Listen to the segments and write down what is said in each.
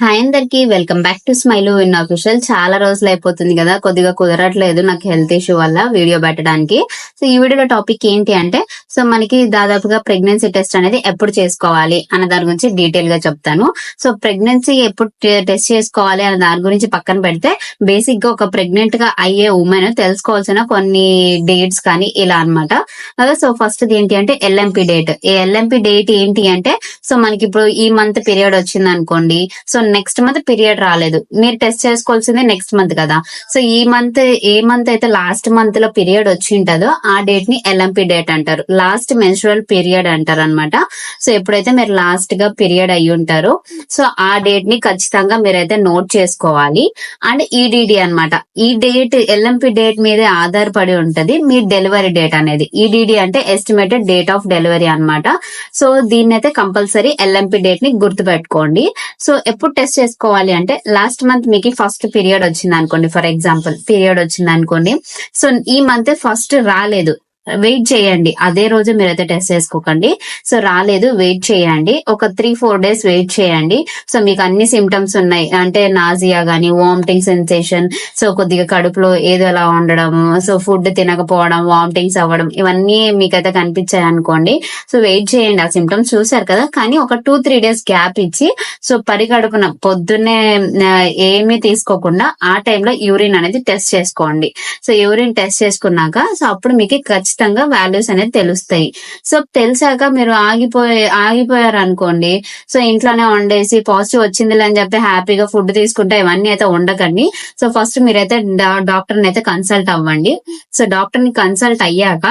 Hi అందరికి welcome back to smile win official చాలా రోజులు అయిపోతుంది కదా కొద్దిగా కుదరట్లేదు నాకు హెల్త్ ఇష్యూ వల్ల వీడియో పెట్టడానికి. సో ఈ వీడియోలో టాపిక్ ఏంటి అంటే సో మనకి దాదాపుగా ప్రెగ్నెన్సీ టెస్ట్ అనేది ఎప్పుడు చేసుకోవాలి అన్న దాని గురించి డీటెయిల్గా చెప్తాను. సో ప్రెగ్నెన్సీ ఎప్పుడు టెస్ట్ చేసుకోవాలి అన్న దాని గురించి పక్కన పెడితే బేసిక్గా ఒక ప్రెగ్నెంట్గా అయ్యే ఉమెన్ తెలుసుకోవాల్సిన కొన్ని డేట్స్ కానీ ఇలా అనమాట సో ఫస్ట్ ఏంటి అంటే ఎల్ఎంపి డేట్ ఈ ఎల్ఎంపి డేట్ ఏంటి అంటే సో మనకి ఇప్పుడు ఈ మంత్ పీరియడ్ వచ్చింది అనుకోండి సో నెక్స్ట్ మంత్ పీరియడ్ రాలేదు. మీరు టెస్ట్ చేసుకోవాల్సింది నెక్స్ట్ మంత్ కదా. సో ఈ మంత్ ఏ మంత్ అయితే లాస్ట్ మంత్లో పీరియడ్ వచ్చి ఉంటుందో ఆ డేట్ని ఎల్ఎంపి డేట్ అంటారు. లాస్ట్ మెన్స్ట్రువల్ పీరియడ్ అంటారు అనమాట సో ఎప్పుడైతే మీరు లాస్ట్గా పీరియడ్ అయి ఉంటారో సో ఆ డేట్ని ఖచ్చితంగా మీరైతే నోట్ చేసుకోవాలి. అండ్ ఈడిడి అన్నమాట. ఈ డేట్ ఎల్ఎంపి డేట్ మీదే ఆధారపడి ఉంటది. మీ డెలివరీ డేట్ అనేది. ఈడిడి అంటే ఎస్టిమేటెడ్ డేట్ ఆఫ్ డెలివరీ అన్నమాట. సో దీన్ని అయితే కంపల్సరీ ఎల్ఎంపి డేట్ని గుర్తు పెట్టుకోండి సో ఎప్పుడు టెస్ట్ చేసుకోవాలి అంటే లాస్ట్ మంత్ మీకు ఫస్ట్ పీరియడ్ వచ్చింది అనుకోండి ఫర్ ఎగ్జాంపుల్ పీరియడ్ వచ్చింది అనుకోండి సో ఈ మంత్ ఫస్ట్ రాలేదు. వెయిట్ చేయండి. అదే రోజు మీరైతే టెస్ట్ చేసుకోకండి. సో రాలేదు. వెయిట్ చేయండి. ఒక త్రీ ఫోర్ డేస్ వెయిట్ చేయండి. సో మీకు అన్ని సిమ్టమ్స్ ఉన్నాయి. అంటే నాజియా గానీ వామిటింగ్ సెన్సేషన్ సో కొద్దిగా కడుపులో ఏదో ఎలా ఉండడం సో ఫుడ్ తినకపోవడం వామిటింగ్స్ అవ్వడం ఇవన్నీ మీకైతే కనిపించాయి అనుకోండి. సో వెయిట్ చేయండి. ఆ సిమ్టమ్స్ చూసారు కదా? కానీ ఒక టూ త్రీ డేస్ గ్యాప్ ఇచ్చి సో పరిగడుపున పొద్దున్నే ఏమీ తీసుకోకుండా ఆ టైంలో యూరిన్ అనేది టెస్ట్ చేసుకోండి. సో యూరిన్ టెస్ట్ చేసుకున్నాక సో అప్పుడు మీకు ఖచ్చితంగా ఖచ్చితంగా వాల్యూస్ అనేది తెలుస్తాయి. సో తెలిసాక మీరు ఆగిపోయి ఆగిపోయారు అనుకోండి సో ఇంట్లోనే వండేసి పాజిటివ్ వచ్చింది అని చెప్పి హ్యాపీగా ఫుడ్ తీసుకుంటే ఇవన్నీ అయితే ఉండకండి. సో ఫస్ట్ మీరైతే డాక్టర్ అయితే కన్సల్ట్ అవ్వండి. సో డాక్టర్ని కన్సల్ట్ అయ్యాక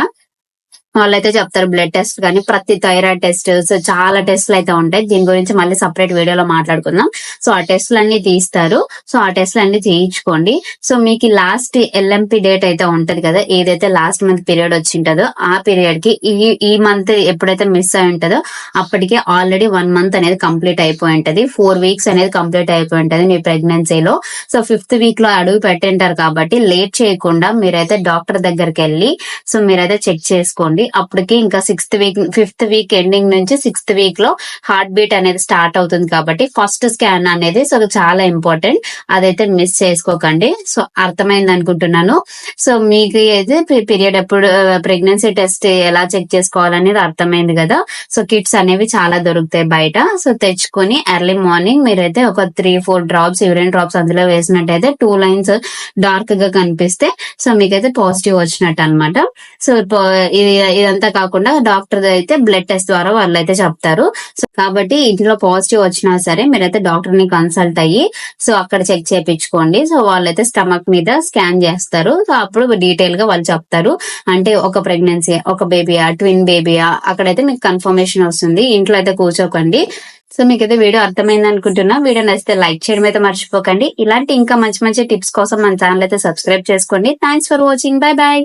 వాళ్ళైతే చెప్తారు బ్లడ్ టెస్ట్ కానీ ప్రతి థైరాయిడ్ టెస్ట్ చాలా టెస్ట్లు అయితే ఉంటాయి. దీని గురించి మళ్ళీ సపరేట్ వీడియోలో మాట్లాడుకుందాం. సో ఆ టెస్ట్లు అన్ని తీస్తారు. సో ఆ టెస్ట్లు అన్ని చేయించుకోండి సో మీకు లాస్ట్ ఎల్ఎంపి డేట్ అయితే ఉంటది కదా ఏదైతే లాస్ట్ మంత్ పీరియడ్ వచ్చి ఉంటుందో ఆ పీరియడ్కి ఈ ఈ మంత్ ఎప్పుడైతే మిస్ అయి ఉంటుందో అప్పటికే ఆల్రెడీ వన్ మంత్ అనేది కంప్లీట్ అయిపోయి ఉంటది. ఫోర్ వీక్స్ అనేది కంప్లీట్ అయిపోయి ఉంటది మీ ప్రెగ్నెన్సీలో సో ఫిఫ్త్ వీక్లో అడుగు పెట్టింటారు కాబట్టి లేట్ చేయకుండా మీరైతే డాక్టర్ దగ్గరికి వెళ్ళి సో మీరైతే చెక్ చేసుకోండి. అప్పటికి ఇంకా sixth week fifth week ending నుంచి సిక్స్త్ వీక్లో హార్ట్ బీట్ అనేది స్టార్ట్ అవుతుంది కాబట్టి ఫస్ట్ స్కాన్ అనేది సో చాలా ఇంపార్టెంట్ అదైతే మిస్ చేసుకోకండి. సో అర్థమైంది అనుకుంటున్నాను. సో మీకు అయితే పీరియడ్ ఎప్పుడు ప్రెగ్నెన్సీ టెస్ట్ ఎలా చెక్ చేసుకోవాలనేది అర్థమైంది కదా. సో కిట్స్ అనేవి చాలా దొరుకుతాయి బయట. సో తెచ్చుకొని ఎర్లీ మార్నింగ్ మీరైతే ఒక three four drops urine drops అందులో వేసినట్టయితే టూ లైన్స్ డార్క్గా కనిపిస్తే సో మీకైతే పాజిటివ్ వచ్చినట్టు అనమాట సో ఇది ఇదంతా కాకుండా డాక్టర్ అయితే బ్లడ్ టెస్ట్ ద్వారా వాళ్ళు అయితే చెప్తారు. సో కాబట్టి ఇంట్లో పాజిటివ్ వచ్చినా సరే మీరైతే డాక్టర్ని కన్సల్ట్ అయ్యి సో అక్కడ చెక్ చేయించుకోండి సో వాళ్ళైతే స్టమక్ మీద స్కాన్ చేస్తారు. సో అప్పుడు డీటెయిల్గా వాళ్ళు చెప్తారు. అంటే ఒక ప్రెగ్నెన్సీ ఒక బేబీయా ట్విన్ బేబీయా అక్కడైతే మీకు కన్ఫర్మేషన్ వస్తుంది. ఇంట్లో అయితే కూర్చోకండి. సో మీకు అయితే వీడియో అర్థమైంది అనుకుంటున్నా. వీడియో నచ్చితే లైక్ చేయడం అయితే మర్చిపోకండి. ఇలాంటి ఇంకా మంచి మంచి టిప్స్ కోసం మన ఛానల్ అయితే సబ్స్క్రైబ్ చేసుకోండి. Thanks for watching bye bye